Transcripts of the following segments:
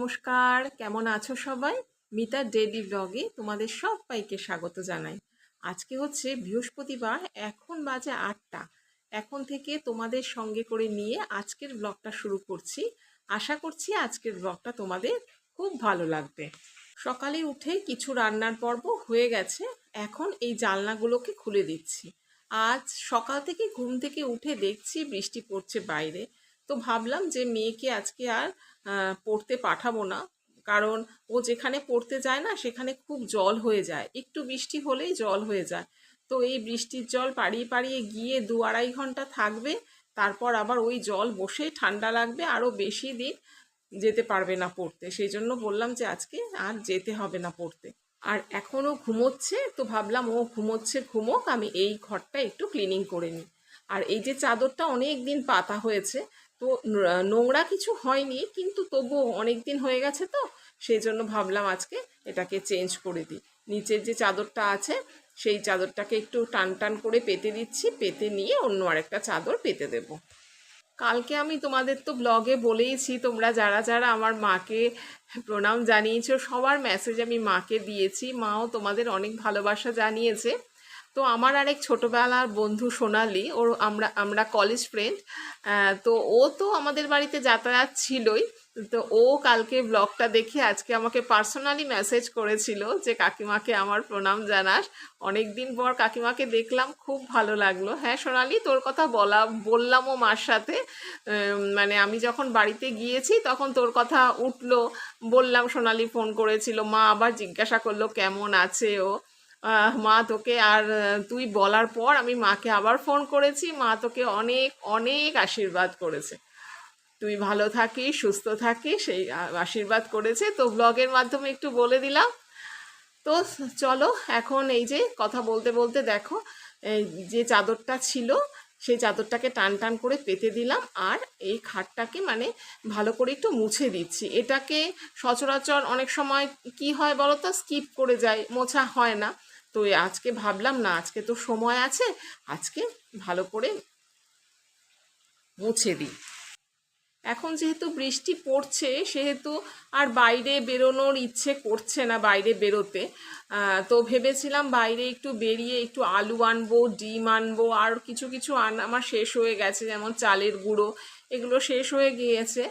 নমস্কার, কেমন আছো সবাই? মিতা ডেলি ব্লগে তোমাদের সবাইকে স্বাগত জানাই। আজকে হচ্ছে বৃহস্পতিবার, এখন বাজে আটটা। এখন থেকে তোমাদের সঙ্গে করে নিয়ে আজকের ব্লগটা শুরু করছি। আশা করছি আজকের ব্লগটা তোমাদের খুব ভালো লাগবে। সকালে উঠে কিছু রান্নার পর্ব হয়ে গেছে, এখন এই জানলাগুলোকে খুলে দিচ্ছি। আজ সকাল থেকে ঘুম থেকে উঠে দেখছি বৃষ্টি পড়ছে বাইরে। তো ভাবলাম যে মেয়েকে আজকে আর পড়তে পাঠাবো না। কারণ ও যেখানে পড়তে যায় না, সেখানে খুব জল হয়ে যায়। একটু বৃষ্টি হলেই জল হয়ে যায়। তো এই বৃষ্টির জল পাড়িয়ে পাড়িয়ে গিয়ে দু আড়াই ঘণ্টা থাকবে, তারপর আবার ওই জল বসে ঠান্ডা লাগবে, আরও বেশি দিন যেতে পারবে না পড়তে। সেই জন্য বললাম যে আজকে আর যেতে হবে না পড়তে। আর এখনও ঘুমোচ্ছে, তো ভাবলাম ও ঘুমোচ্ছে, ঘুমোক, আমি এই ঘরটা একটু ক্লিনিং করে নিই। আর এই যে চাদরটা অনেক দিন পাতা হয়েছে তো নোংরা কিছু হয়নি, কিন্তু তবুও অনেক দিন হয়ে গেছে তো সেই জন্য ভাবলাম আজকে এটাকে চেঞ্জ করে দিই। নিচের যে চাদরটা আছে, সেই চাদরটাকে একটু টান টান করে পেতে দিচ্ছি, পেতে নিয়ে অন্য আরেকটা চাদর পেতে দেবো। কালকে আমি তোমাদের তো ব্লগে বলেইছি, তোমরা যারা যারা আমার মাকে প্রণাম জানিয়েছো, সবার মেসেজ আমি মাকে দিয়েছি। মাও তোমাদের অনেক ভালোবাসা জানিয়েছে। তো আমার আরেক ছোটোবেলার বন্ধু সোনালি, ওর আমরা আমরা কলেজ ফ্রেন্ড তো ও তো আমাদের বাড়িতে যাতায়াত ছিলই। তো ও কালকে ব্লগটা দেখে আজকে আমাকে পার্সোনালি মেসেজ করেছিল যে, কাকিমাকে আমার প্রণাম জানাস। অনেক দিন পর কাকিমাকে দেখলাম, খুব ভালো লাগল। হ্যাঁ সোনালি, তোর কথা বলা, বললামও মার সাথে। মানে আমি যখন বাড়িতে গিয়েছি, তখন তোর কথা উঠল। বললাম, সোনালি ফোন করেছিল। মা আবার জিজ্ঞাসা করল, কেমন আছে ও? মা তোকে আর তুই বলার পর আমি মাকে আবার ফোন করেছি। মা তোকে অনেক অনেক আশীর্বাদ করেছে। তুই ভালো থাকিস, সুস্থ থাকিস সেই আশীর্বাদ করেছে। তো ব্লগের মাধ্যমে একটু বলে দিলাম। তো চলো, এখন এই যে কথা বলতে বলতে দেখো যে চাদরটা ছিল, সেই চাদরটাকে টান টান করে পেতে দিলাম। আর এই খাটটাকে মানে ভালো করে একটু মুছে দিচ্ছি। এটাকে সচরাচর অনেক সময় কি হয় বলো তো স্কিপ করে যায়, মোছা হয় না। তো আজকে ভাবলাম না, আজকে তো সময় আছে, আজকে ভালো করে মুছে দিই। এখন যেহেতু বৃষ্টি পড়ছে, সেহেতু আর বাইরে বেরোনোর ইচ্ছে করছে না বাইরে বেরোতে। তো ভেবেছিলাম বাইরে একটু বেরিয়ে একটু আলু আনব, ডিম আনব, আর কিছু কিছু আন আমার শেষ হয়ে গেছে, যেমন চালের গুঁড়ো। এগুলো শেষ হয়ে গিয়েছে।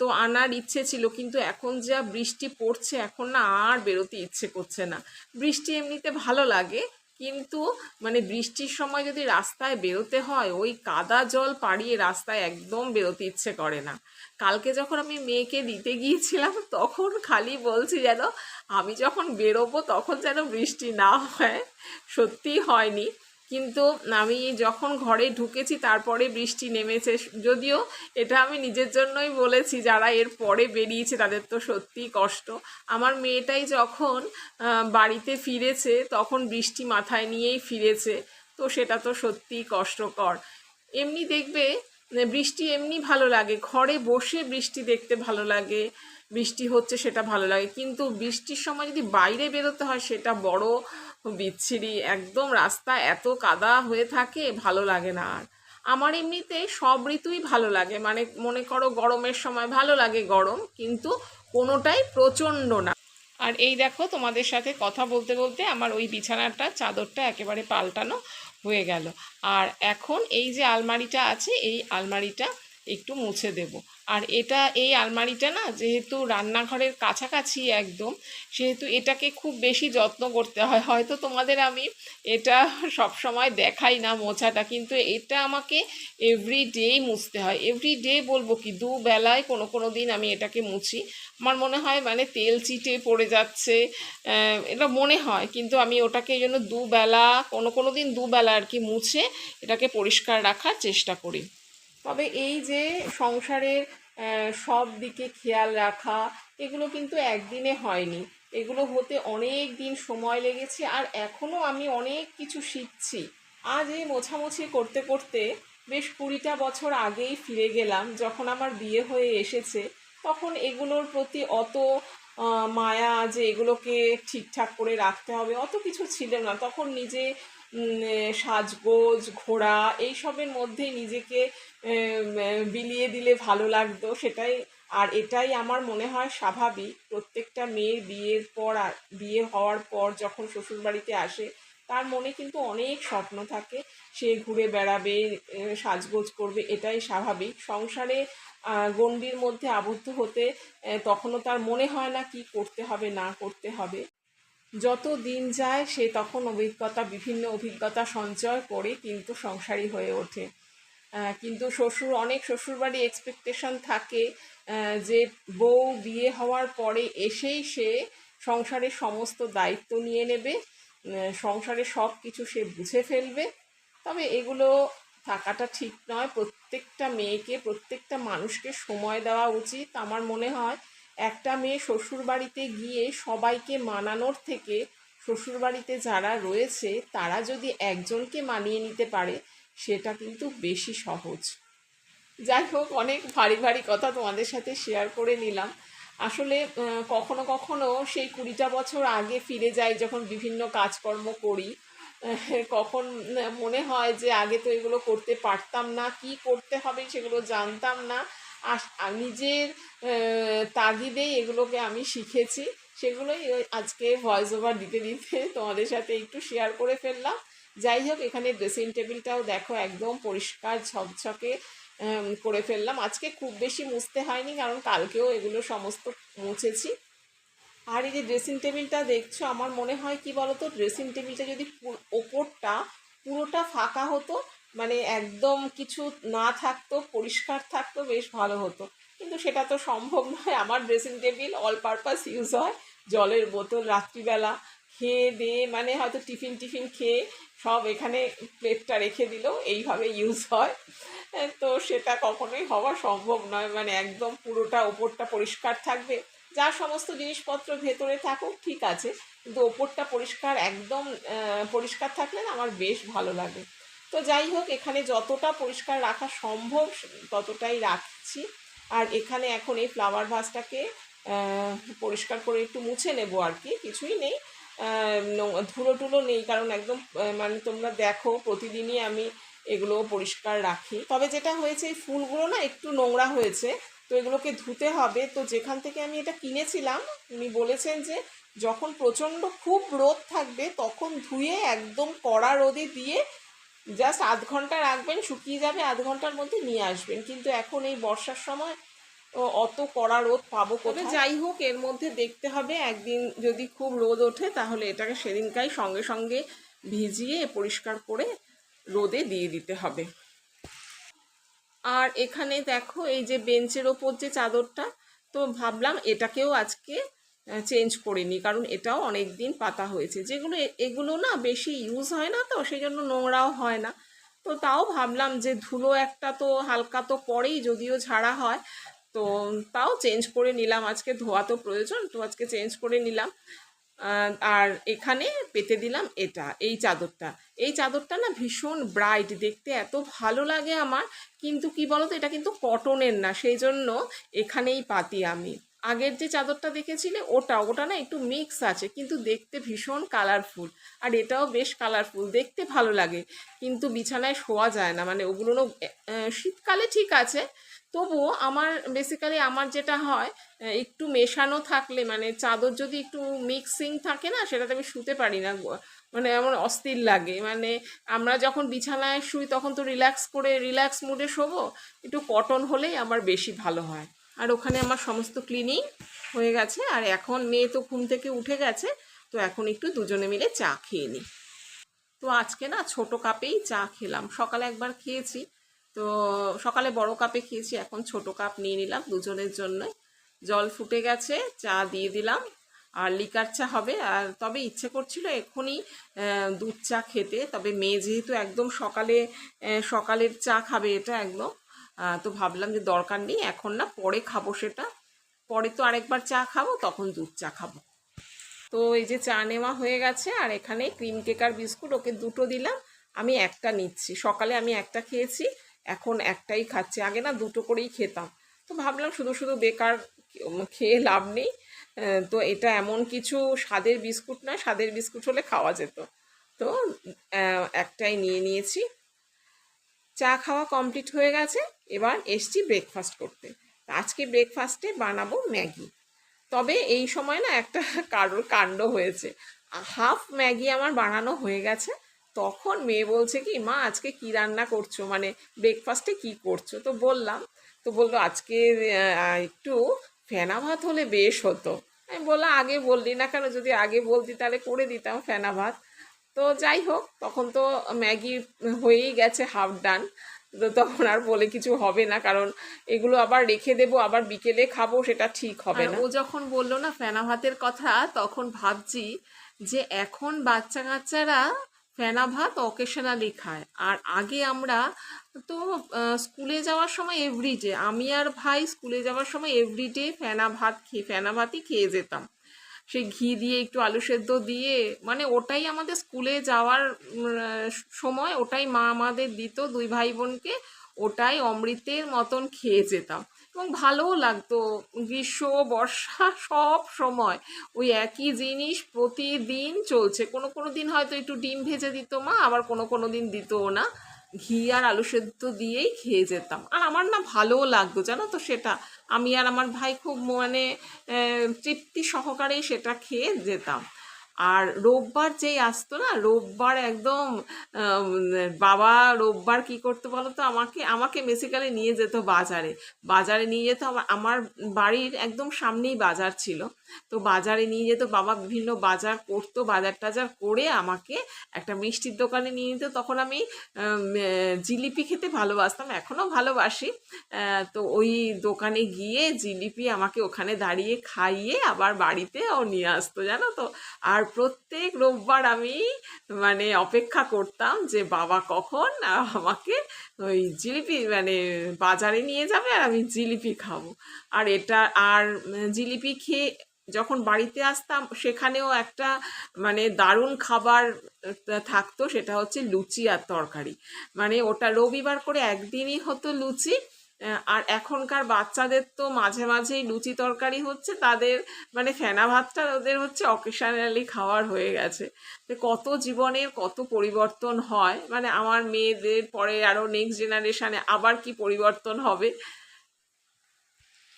তো আনার ইচ্ছে ছিল, কিন্তু এখন যা বৃষ্টি পড়ছে, এখন না আর বেরোতে ইচ্ছে করছে না। বৃষ্টি এমনিতে ভালো লাগে, কিন্তু মানে বৃষ্টির সময় যদি রাস্তায় বেরোতে হয়, ওই কাদা জল পাড়িয়ে রাস্তায় একদম বেরোতে ইচ্ছে করে না। কালকে যখন আমি মেয়েকে দিতে গিয়েছিলাম, তখন খালি বলছি যেন, আমি যখন বেরোবো, তখন যেন বৃষ্টি না হয়। সত্যিই হয়নি। কিন্তু আমি যখন ঘরে ঢুকেছি, তারপরে বৃষ্টি নেমেছে। যদিও এটা আমি নিজের জন্যই বলেছি, যারা এর পরে বেরিয়েছে তাদের তো সত্যিই কষ্ট। আমার মেয়েটাই যখন বাড়িতে ফিরেছে, তখন বৃষ্টি মাথায় নিয়েই ফিরেছে। তো সেটা তো সত্যিই কষ্টকর। এমনি দেখবে বৃষ্টি এমনি ভালো লাগে। ঘরে বসে বৃষ্টি দেখতে ভালো লাগে, বৃষ্টি হচ্ছে সেটা ভালো লাগে। কিন্তু বৃষ্টির সময় যদি বাইরে বেরোতে হয়, সেটা বড় বিচ্ছিরি, একদম রাস্তা এত কাদা হয়ে থাকে, ভালো লাগে না আর। আমার এমনিতে সব ঋতুই ভালো লাগে মানে মনে করো গরমের সময় ভালো লাগে গরম, কিন্তু কোনোটাই প্রচণ্ড না। আর এই দেখো তোমাদের সাথে কথা বলতে বলতে আমার ওই বিছানাটা, চাদরটা একেবারে পাল্টানো হয়ে গেল। আর এখন এই যে আলমারিটা আছে, এই আলমারিটা একটু মুছে দেব। আর এটা এই আলমারিটা না যেহেতু রান্নাঘরের কাছাকাছি একদম, সেহেতু এটাকে খুব বেশি যত্ন করতে হয়। হয়তো তোমাদের আমি এটা সব সময় দেখাই না মোছাটা, কিন্তু এটা আমাকে এভরি ডেই মুছতে হয়। এভরি ডে বলব কি দুবেলায় কোনো কোনো দিন আমি এটাকে মুছি। আমার মনে হয় মানে তেল চিটে পড়ে যাচ্ছে এটা মনে হয়। কিন্তু আমি ওটাকে এই জন্য দুবেলা কোনো কোনো দিন দুবেলা আর কি মুছে এটাকে পরিষ্কার রাখার চেষ্টা করি। তবে এই যে সংসারের সব দিকে খেয়াল রাখা, এগুলো কিন্তু একদিনে হয়নি। এগুলো হতে অনেক দিন সময় লেগেছে আর এখনও আমি অনেক কিছু শিখছি। আজ এই মোছামুছি করতে করতে বেশ কুড়িটা বছর আগেই ফিরে গেলাম। যখন আমার বিয়ে হয়ে এসেছে, তখন এগুলোর প্রতি অত মায়া যে এগুলোকে ঠিকঠাক করে রাখতে হবে, অত কিছু ছিল না। তখন নিজে সাজগোজ ঘোরা এইসবের মধ্যে নিজেকে বিলিয়ে দিলে ভালো লাগতো, সেটাই। আর এটাই আমার মনে হয় স্বাভাবিক। প্রত্যেকটা মেয়ের বিয়ের পর আর, বিয়ে হওয়ার পর যখন শ্বশুরবাড়িতে আসে, তার মনে কিন্তু অনেক স্বপ্ন থাকে। সে ঘুরে বেড়াবে সাজগোজ করবে, এটাই স্বাভাবিক। সংসারে গণ্ডির মধ্যে আবদ্ধ হতে তখনও তার মনে হয় না কি করতে হবে, না করতে হবে। যত দিন যায়, সে তখন অভিজ্ঞতা, বিভিন্ন অভিজ্ঞতা সঞ্চয় করে কিন্তু সংসারী হয়ে ওঠে। কিন্তু শ্বশুর, অনেক শ্বশুরবাড়ি এক্সপেকটেশন থাকে যে বউ বিয়ে হওয়ার পরে এসেই সে সংসারের সমস্ত দায়িত্ব নিয়ে নেবে সংসারে সব কিছু সে বুঝে ফেলবে। তবে এগুলো থাকাটা ঠিক নয়। প্রত্যেকটা মেয়েকে, প্রত্যেকটা মানুষকে সময় দেওয়া উচিত। আমার মনে হয় একটা মেয়ে শ্বশুরবাড়িতে গিয়ে সবাইকে মানানোর থেকে শ্বশুরবাড়িতে যারা রয়েছে, তারা যদি একজনকে মানিয়ে নিতে পারে সেটা কিন্তু বেশি সহজ। যাই হোক, অনেক ভারী ভারী কথা তোমাদের সাথে শেয়ার করে নিলাম। আসলে কখনো কখনো সেই কুড়িটা বছর আগে ফিরে যাই যখন বিভিন্ন কাজকর্ম করি কখন মনে হয় যে আগে তো এগুলো করতে পারতাম না, কি করতে হবে সেগুলো জানতাম না। আর নিজের তাগিদেই এগুলোকে আমি শিখেছি। সেগুলোই আজকে ভয়েস ওভার দিতে দিতে তোমাদের সাথে একটু শেয়ার করে ফেললাম। যাই হোক, এখানে ড্রেসিং টেবিলটাও দেখো একদম পরিষ্কার ঝকঝকে করে ফেললাম। আজকে খুব বেশি মুছতে হয়নি, কারণ কালকেও এগুলো সমস্ত মুছেছি। আর এই যে ড্রেসিং টেবিলটা দেখছ, আমার মনে হয় কি বলতো ড্রেসিং টেবিলটা যদি ওপরটা পুরোটা ফাঁকা হতো মানে একদম কিছু না থাকতো, পরিষ্কার থাকতো, বেশ ভালো হতো। কিন্তু সেটা তো সম্ভব নয়। আমার dressing table all purpose use হয়। জলের বোতল, রাত্রিবেলা খেয়ে দিয়ে মানে হয়তো টিফিন টিফিন খেয়ে সব এখানে প্লেটটা রেখে দিল, এইভাবে ইউজ হয়। তো সেটা কখনোই হওয়া সম্ভব নয় মানে একদম পুরোটা ওপরটা পরিষ্কার থাকবে। যা সমস্ত জিনিসপত্র ভেতরে থাকুক, ঠিক আছে। কিন্তু ওপরটা পরিষ্কার, একদম পরিষ্কার থাকলে না আমার বেশ ভালো লাগে। তো যাই হোক, এখানে যতটা পরিষ্কার রাখা সম্ভব, ততটাই রাখছি। আর এখানে এখন এই ফ্লাওয়ার ভাসটাকে পরিষ্কার করে একটু মুছে নেব আর কি, কিছুই নেই। ধুলো টুলো নেই, কারণ একদম মানে তোমরা দেখো, প্রতিদিনই আমি এগুলো পরিষ্কার রাখি। তবে যেটা হয়েছে, এই ফুলগুলো না একটু নোংরা হয়েছে, তো এগুলোকে ধুতে হবে। তো যেখান থেকে আমি এটা কিনেছিলাম, উনি বলেছেন যে যখন প্রচণ্ড খুব রোদ থাকবে, তখন ধুয়ে একদম কড়া রোদে দিয়ে জাস্ট আধ ঘণ্টা রাখবেন, শুকিয়ে যাবে, আধ ঘণ্টার মধ্যে নিয়ে আসবেন। কিন্তু এখন এই বর্ষার সময় অত কড়া রোদ পাবো কোথায়? যাই হোক এর মধ্যে দেখতে হবে একদিন যদি খুব রোদ ওঠে তাহলে এটাকে সেদিনকাই সঙ্গে সঙ্গে ভিজিয়ে পরিষ্কার করে রোদে দিয়ে দিতে হবে। আর এখানে দেখো এই যে বেঞ্চের ওপর যে চাদরটা তো ভাবলাম এটাকেও আজকে চেঞ্জ করে নিই কারণ এটাও অনেক দিন পাতা হয়েছে। যেগুলো এগুলো না বেশি ইউজ হয় না তো সেই জন্য নোংরাও হয় না। তো তাও ভাবলাম যে ধুলো একটা তো হালকা তো পরেই যদিও ঝাড়া হয় তো তাও চেঞ্জ করে নিলাম। আজকে ধোয়া তো প্রয়োজন, তো আজকে চেঞ্জ করে নিলাম। আর এখানে পেতে দিলাম এটা, এই চাদরটা। এই চাদরটা না ভীষণ ব্রাইট দেখতে এত ভালো লাগে আমার। কিন্তু কি বলতো, এটা কিন্তু কটনের না, সেই জন্য এখানেই পাতি আমি। আগের যে চাদরটা দেখেছিলে, ওটা ওটা না একটু মিক্স আছে, কিন্তু দেখতে ভীষণ কালারফুল আর এটাও বেশ কালারফুল দেখতে ভালো লাগে। কিন্তু বিছানায় শোয়া যায় না মানে ওগুলো শীতকালে ঠিক আছে তবুও আমার বেসিক্যালি আমার যেটা হয় একটু মেশানো থাকলে মানে চাদর যদি একটু মিক্সিং থাকে না, সেটাতে আমি শুতে পারি না মানে আমার অস্থির লাগে। মানে আমরা যখন বিছানায় শুই, তখন তো রিল্যাক্স করে রিল্যাক্স মুডে শোবো, একটু কটন হলেই আমার বেশি ভালো হয়। আর ওখানে আমার সমস্ত ক্লিনিং হয়ে গেছে, আর এখন মেয়ে তো ঘুম থেকে উঠে গেছে, তো এখন একটু দুজনে মিলে চা খেয়ে নিই। তো আজকে না ছোট কাপেই চা খেলাম। সকালে একবার খেয়েছি তো সকালে বড় কাপে খেয়েছি, এখন ছোট কাপ নিয়ে নিলাম দুজনের জন্য জল ফুটে গেছে, চা দিয়ে দিলাম, আর লিকার চা হবে। আর তবে ইচ্ছে করছিল এখনই দুধ চা খেতে, তবে মেয়ে যেহেতু একদম সকালে সকালের চা খাবে এটা একদম তো ভাবলাম যে দরকার নেই, এখন না পরে খাব সেটা। পরে তো আরেকবার চা খাব, তখন দুধ চা খাব। তো এই যে চা নেওয়া হয়ে গেছে, আর এখানে ক্রিম কেকার বিস্কুট ওকে দুটো দিলাম, আমি একটা নিচ্ছি। সকালে আমি একটা খেয়েছি এখন একটাই খাচ্ছি। আগে না দুটো করেই খেতাম। তো ভাবলাম শুধু শুধু বেকার খেয়ে লাভ নেই। তো এটা এমন কিছু স্বাদের বিস্কুট নয় স্বাদের বিস্কুট হলে খাওয়া যেত। তো একটাই নিয়ে নিয়েছি। চা খাওয়া কমপ্লিট হয়ে গেছে। এবার এসছি ব্রেকফাস্ট করতে। আজকে ব্রেকফাস্টে বানাবো ম্যাগি। তবে এই সময় না একটা কারোর কাণ্ড হয়েছে। হাফ ম্যাগি আমার বানানো হয়ে গেছে। তখন মেয়ে বলছে কি মা আজকে কি রান্না করছ? মানে ব্রেকফাস্টে কি করছ? তো বললাম তো বলল আজকে একটু ফেনা ভাত হলে বেশ হতো। আমি বললাম আগে বললি না কেন? যদি আগে বলতি তাহলে করে দিতাম ফেনা ভাত। তো যাই হোক তখন তো ম্যাগি হয়েই গেছে হাফ ডান তো তখন আর বলে কিছু হবে না কারণ এগুলো আবার রেখে দেবো আবার বিকেলে খাব সেটা ঠিক হবে না। ও যখন বলল না ফেনা ভাতের কথা তখন ভাবছি যে এখন বাচ্চা কাচ্চারা ফেনা ভাত অকেশনালি খায়। আর আগে আমরা তো স্কুলে যাওয়ার সময় এভরিডে আমি আর ভাই স্কুলে যাওয়ার সময় এভরিডে ফেনা ভাত খেয়ে, ফেনা ভাতই খেয়ে যেতাম। সেই ঘি দিয়ে, একটু আলু সেদ্ধ দিয়ে মানে ওটাই আমাদের স্কুলে যাওয়ার সময়, ওটাই মা আমাদের দিত, দুই ভাই বোনকে, ওটাই অমৃতের মতন খেয়ে যেতাম। এবং ভালোও লাগতো। গ্রীষ্ম, বর্ষা সব সময় ওই একই জিনিস প্রতিদিন চলছে। কোনো কোনো দিন হয়তো একটু ডিম ভেজে দিত মা, আবার কোনো কোনো দিন দিতও না। ঘি আর আলু সেদ্ধ দিয়েই খেয়ে যেতাম। আর আমার না ভালোও লাগতো, জানো তো সেটা। আমি আর আমার ভাই খুব মানে তৃপ্তি সহকারেই সেটা খেয়ে যেতাম। আর রোববার যেই আসতো না, রোববার একদম বাবা রোববার কি করতো বলো তো আমাকে আমাকে বেসিক্যালি নিয়ে যেত বাজারে। বাজারে নিয়ে যেত আমার আমার বাড়ির একদম সামনেই বাজার ছিল। তো বাজারে নিয়ে যেত, বাবা বিভিন্ন বাজার করতো, বাজার টাজার করে আমাকে একটা মিষ্টির দোকানে নিয়ে যেত। তখন আমি জিলিপি খেতে ভালোবাসতাম, এখনও ভালোবাসি। তো ওই দোকানে গিয়ে জিলিপি আমাকে ওখানে দাঁড়িয়ে খাইয়ে আবার বাড়িতে ও নিয়ে আসতো, জানো তো। আর প্রত্যেক রোববার আমি মানে অপেক্ষা করতাম যে বাবা কখন আমাকে ওই জিলিপি মানে বাজারে নিয়ে যাবে আর আমি জিলিপি খাব। আর এটা, আর জিলিপি খেয়ে যখন বাড়িতে আসতাম, সেখানেও একটা মানে দারুণ খাবার থাকতো, সেটা হচ্ছে লুচি আর তরকারি। মানে ওটা রবিবার করে একদিনই হতো লুচি আর এখনকার বাচ্চাদের তো মাঝে মাঝেই লুচি তরকারি হচ্ছে, তাদের মানে ফেনা ভাতটা ওদের হচ্ছে অকেশনালি খাওয়ার হয়ে গেছে। কত জীবনের কত পরিবর্তন হয় মানে আমার মেয়েদের পরে আরও নেক্সট জেনারেশানে আবার কি পরিবর্তন হবে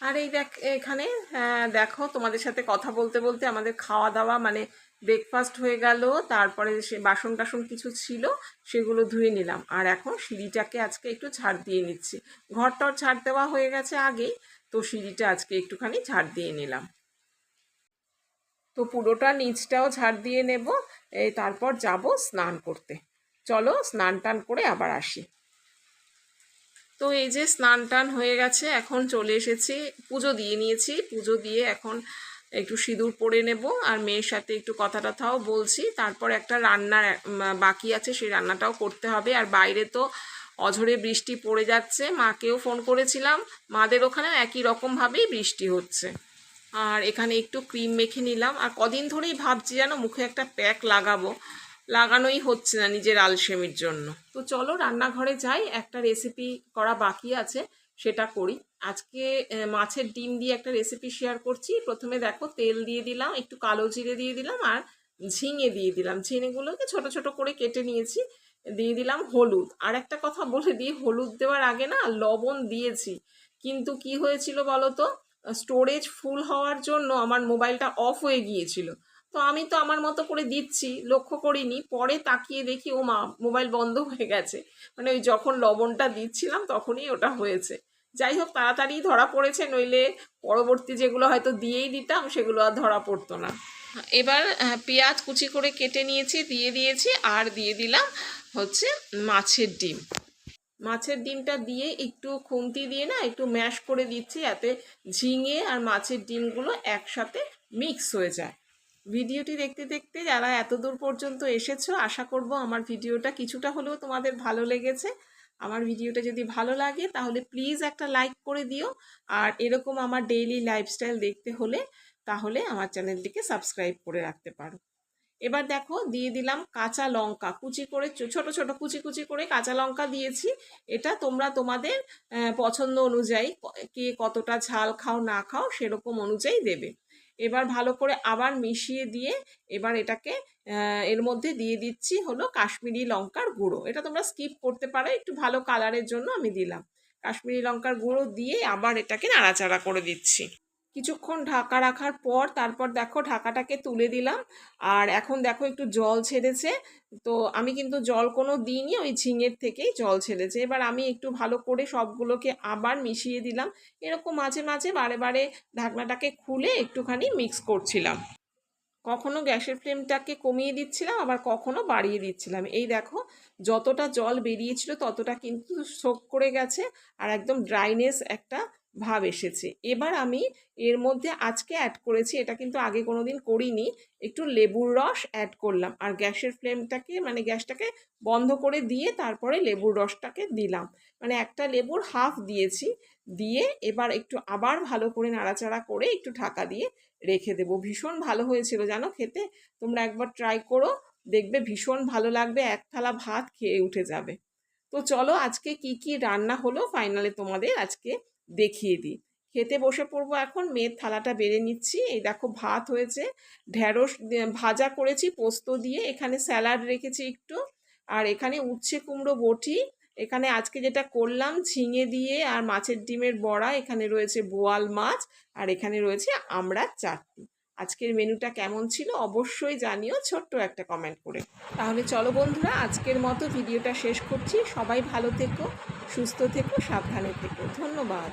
আর এই দেখ এখানে হ্যাঁ, দেখো তোমাদের সাথে কথা বলতে বলতে আমাদের খাওয়া দাওয়া মানে ব্রেকফাস্ট হয়ে গেল তারপরে সে বাসন টাসন কিছু ছিল সেগুলো ধুয়ে নিলাম। আর এখন সিঁড়িটাকে আজকে একটু ছাড় দিয়ে নিচ্ছি। ঘরটর ছাড় দেওয়া হয়ে গেছে আগেই তো সিঁড়িটা আজকে একটুখানি ছাড় দিয়ে নিলাম। তো পুরোটা নিচটাও ঝাড় দিয়ে নেব এই তারপর যাব স্নান করতে। চলো স্নান টান করে আবার আসি। তো এই যে স্নান টান হয়ে গেছে, এখন চলে এসেছি, পুজো দিয়ে নিয়েছি। পুজো দিয়ে এখন একটু সিঁদুর পরে নেব আর মেয়ের সাথে একটু কথা টথাও বলছি। তারপর একটা রান্নার বাকি আছে, সেই রান্নাটাও করতে হবে। আর বাইরে তো অঝরে বৃষ্টি পড়ে যাচ্ছে, মাকেও ফোন করেছিলাম। মাদের ওখানে একই রকমভাবেই বৃষ্টি হচ্ছে। আর এখানে একটু ক্রিম মেখে নিলাম। আর কদিন ধরেই ভাবছি যেন মুখে একটা প্যাক লাগাবো। লাগানোই হচ্ছে না নিজের আলসেমির জন্য। তো চলো রান্নাঘরে যাই, একটা রেসিপি করা বাকি আছে, সেটা করি। আজকে মাছের ডিম দিয়ে একটা রেসিপি শেয়ার করছি। প্রথমে দেখো তেল দিয়ে দিলাম, একটু কালো জিরে দিয়ে দিলাম আর ঝিঙে দিয়ে দিলাম। ঝিঙেগুলোকে ছোট ছোট করে কেটে নিয়েছি, দিয়ে দিলাম হলুদ। আর একটা কথা বলে দিই, হলুদ দেওয়ার আগে না লবণ দিয়েছি। কিন্তু কি হয়েছিল বলো তো? স্টোরেজ ফুল হওয়ার জন্য আমার মোবাইলটা অফ হয়ে গিয়েছিল। তো আমি তো আমার মতো করে দিচ্ছি লক্ষ্য করিনি। পরে তাকিয়ে দেখি ও মা মোবাইল বন্ধ হয়ে গেছে। মানে ওই যখন লবণটা দিচ্ছিলাম তখনই ওটা হয়েছে। যাই হোক তাড়াতাড়ি ধরা পড়েছে নইলে পরবর্তী যেগুলো হয়তো দিয়েই দিতাম সেগুলো আর ধরা পড়তো না। এবার আহ, পেঁয়াজ কুচি করে কেটে নিয়েছি দিয়ে দিয়েছি আর দিয়ে দিলাম হচ্ছে মাছের ডিম। মাছের ডিমটা দিয়ে একটু খুন্তি দিয়ে না একটু ম্যাশ করে দিচ্ছি যাতে ঝিঙে আর মাছের ডিমগুলো একসাথে মিক্স হয়ে যায়। ভিডিওটি দেখতে দেখতে যারা এত দূর পর্যন্ত এসেছ, আশা করব আমার ভিডিওটা কিছুটা হলেও তোমাদের ভালো লেগেছে। আমার ভিডিওটা যদি ভালো লাগে, তাহলে প্লিজ একটা লাইক করে দিও। আর এরকম আমার ডেইলি লাইফস্টাইল দেখতে হলে, তাহলে আমার চ্যানেলটিকে সাবস্ক্রাইব করে রাখতে পারো। এবার দেখো, দিয়ে দিলাম কাঁচা লঙ্কা। কুচি করে ছোট ছোট কুচি কুচি করে কাঁচা লঙ্কা দিয়েছি। এটা তোমরা তোমাদের পছন্দ অনুযায়ী কে কতটা ঝাল খাও, না খাও, সেরকম অনুযায়ী দেবে। এবার ভালো করে আবার মিশিয়ে দিয়ে এবার এটাকে এর মধ্যে দিয়ে দিচ্ছি হলো কাশ্মীরি লঙ্কার গুঁড়ো। এটা তোমরা স্কিপ করতে পারো, একটু ভালো কালারের জন্য আমি দিলাম। কাশ্মীরি লঙ্কার গুঁড়ো দিয়ে আবার এটাকে নাড়াচাড়া করে দিচ্ছি। কিছুক্ষণ ঢাকা রাখার পর তারপর দেখো ঢাকাটাকে তুলে দিলাম। আর এখন দেখো একটু জল ছেড়েছে। তো আমি কিন্তু জল কোনো দিনই ওই ঝিঙের থেকেই জল ছেড়েছে। এবার আমি একটু ভালো করে সবগুলোকে আবার মিশিয়ে দিলাম। এরকম মাঝে মাঝে বারে বারে ঢাকনাটাকে খুলে একটুখানি মিক্স করছিলাম। কখনো গ্যাসের ফ্লেমটাকে কমিয়ে দিচ্ছিলাম, আবার কখনো বাড়িয়ে দিচ্ছিলাম। এই দেখো যতটা জল বেরিয়েছিল ততটা কিন্তু সোক করে গেছে। আর একদম ড্রাইনেস একটা ভাব এসেছে। এবার আমি এর মধ্যে আজকে অ্যাড করেছি, এটা কিন্তু আগে কোনো দিন করিনি, একটু লেবুর রস অ্যাড করলাম। আর গ্যাসের ফ্লেমটাকে মানে গ্যাসটাকে বন্ধ করে দিয়ে তারপরে লেবুর রসটাকে দিলাম। মানে একটা লেবুর হাফ দিয়েছি, দিয়ে এবার একটু আবার ভালো করে নাড়াচাড়া করে একটু ঢাকা দিয়ে রেখে দেবো। ভীষণ ভালো হয়েছিল জানো খেতে? তোমরা একবার ট্রাই করো, দেখবে ভীষণ ভালো লাগবে, এক থালা ভাত খেয়ে উঠে যাবে। তো চলো আজকে কি কি রান্না হলো ফাইনালে তোমাদের আজকে দেখিয়ে দিই। খেতে বসে পড়ব এখন, মেয়ের থালাটা বেড়ে নিচ্ছি। এই দেখো ভাত হয়েছে ঢ্যাঁড়স ভাজা করেছি, পোস্ত দিয়ে, এখানে স্যালাড রেখেছি একটু। আর এখানে উচ্ছে কুমড়ো বটি, এখানে আজকে যেটা করলাম, ঝিঙে দিয়ে আর মাছের ডিমের বড়া, এখানে রয়েছে বোয়াল মাছ, আর এখানে রয়েছে আমড়ার চাটনি। আজকের মেনুটা কেমন ছিল অবশ্যই জানিও, ছোট্ট একটা কমেন্ট করে। তাহলে চলো বন্ধুরা, আজকের মতো ভিডিওটা শেষ করছি। সবাই ভালো থেকো, সুস্থ থেকো, সাবধানে থেকো। ধন্যবাদ।